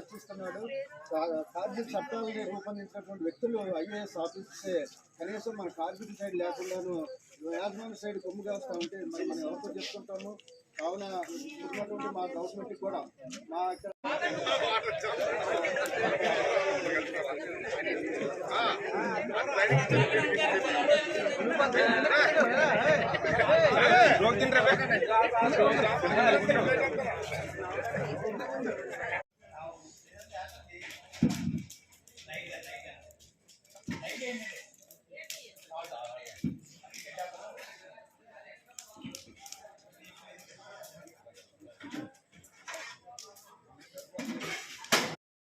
వరవడే కార్మిక చట్టాలని రూపొందించినటువంటి వ్యక్తులు ఐఏఎస్ ఆఫీసే కనీసం మన కార్మిక సైడ్ లేకుండాను యాజమాన్య సైడ్ కొమ్ము కాస్తా ఉంటే మరి మనం ఎవరితో చెప్పుకుంటాము. కావున ఉన్నటువంటి మా గవర్నమెంట్ కూడా మా ఇక్కడ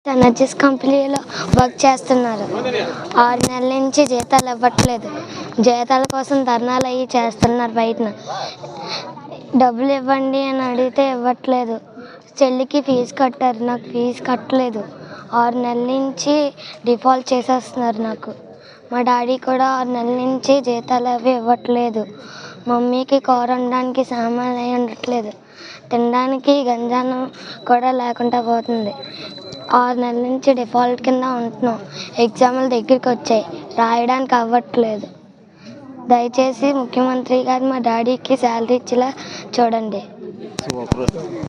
ఎనర్జీస్ కంపెనీలో వర్క్ చేస్తున్నారు. ఆరు నెలల నుంచి జీతాలు ఇవ్వట్లేదు. జీతాల కోసం ధర్నాలు అవి చేస్తున్నారు బయటన. డబ్బులు ఇవ్వండి అని అడిగితే ఇవ్వట్లేదు. చెల్లికి ఫీజు కట్టారు. నాకు ఫీజు కట్టలేదు. ఆరు నెలల నుంచి డిఫాల్ట్ చేసేస్తున్నారు నాకు. మా డాడీ కూడా ఆరు నెలల నుంచి జీతాలు అవి ఇవ్వట్లేదు. మమ్మీకి కూర వండడానికి సామాన్లు అవి ఉండట్లేదు తినడానికి గంజానం కూడా లేకుండా పోతుంది. ఆరు నెలల నుంచి డిఫాల్ట్ కింద ఉంటున్నాం. ఎగ్జామ్లు దగ్గరికి వచ్చాయి. రాయడానికి అవ్వట్లేదు. దయచేసి ముఖ్యమంత్రి గారు మా డాడీకి శాలరీ ఇచ్చేలా చూడండి.